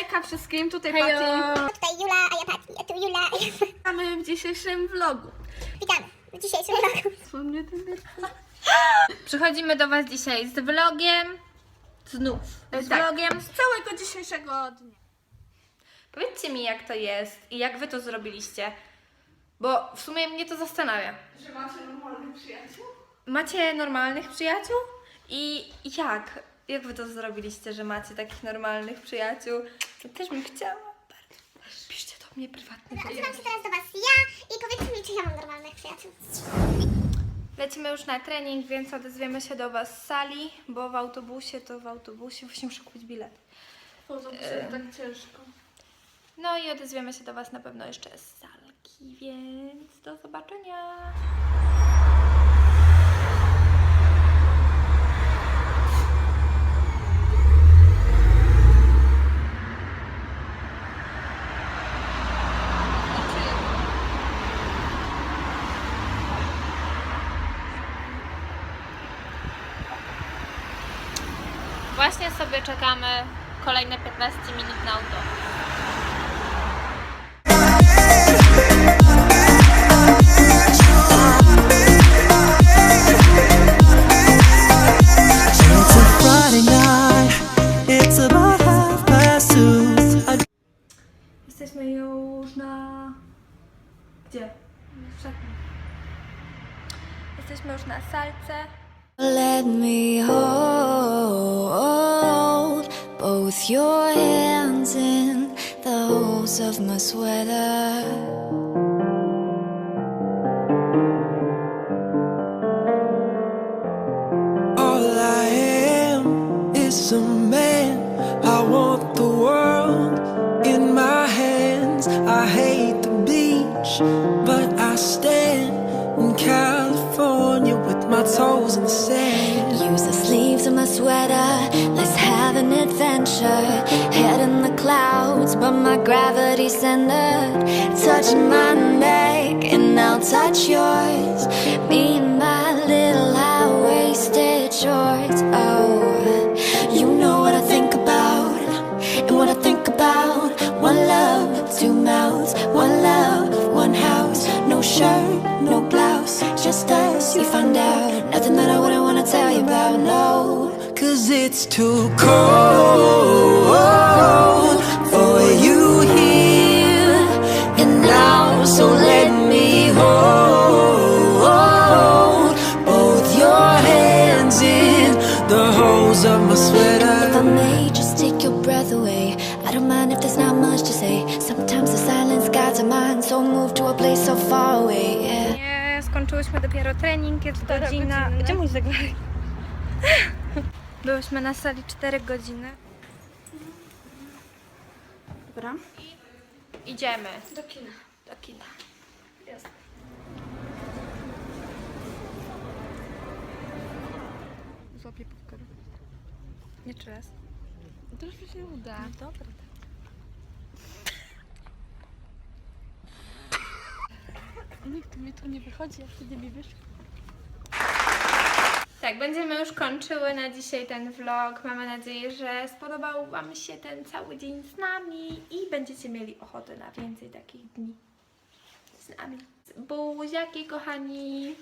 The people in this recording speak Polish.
Hejka wszystkim, tutaj Hejo. Pati. Tutaj Jula, a ja Pati, a tu Jula, a ja... Witamy w dzisiejszym vlogu. Witamy w dzisiejszym vlogu. Mnie denerwuje? Przychodzimy do Was dzisiaj z vlogiem. Znów. Z Tak. vlogiem. Z całego dzisiejszego dnia. Powiedzcie mi, jak to jest i jak Wy to zrobiliście. Bo w sumie mnie to zastanawia. Że macie normalnych przyjaciół? Macie normalnych przyjaciół? I jak? Jak Wy to zrobiliście, że macie takich normalnych przyjaciół? To też bym chciała bardzo. Piszcie do mnie prywatnie. Odzywam się teraz do was ja i powiedzcie mi, czy ja mam normalnych przyjaciół. Lecimy już na trening, więc odezwiemy się do Was z sali, bo w autobusie to w autobusie właśnie muszę kupić bilet. Po co się tak ciężko? No i odezwiemy się do Was na pewno jeszcze z salki, więc do zobaczenia. Właśnie sobie czekamy kolejne 15 minut na auto. It's a Friday night, it's about half past two. I Jesteśmy już na... Gdzie? W szatni. Jesteśmy już na salce. Let me hold both your hands in the holes of my sweater. All I am is a man. I want the world in my hands. I hate the beach, but I stand in California with my toes in the sand. Use the sleeves of my sweater. Adventure. Head in the clouds, but my gravity's centered. Touch my neck, and I'll touch yours. Cause it's too cold for you here and now. So let me hold both your hands in the holes of my sweater If I may just take your breath away, I don't mind if there's not much to say. Sometimes the silence guides our mind, so move to a place so far away. Yeah. Nie, skończyłyśmy dopiero trening, jest godzina... Gdzie mój zegarek? Byłyśmy na sali 4 godziny. Dobra. Idziemy. Do kina. Do kina. Jest. Złapię popcorn. Nie raz. Też mi się uda. Dobra. Nikt mi tu nie wychodzi, jak wtedy mi wyszło. Tak, będziemy już kończyły na dzisiaj ten vlog. Mamy nadzieję, że spodobał Wam się ten cały dzień z nami i będziecie mieli ochotę na więcej takich dni z nami. Buziaki, kochani!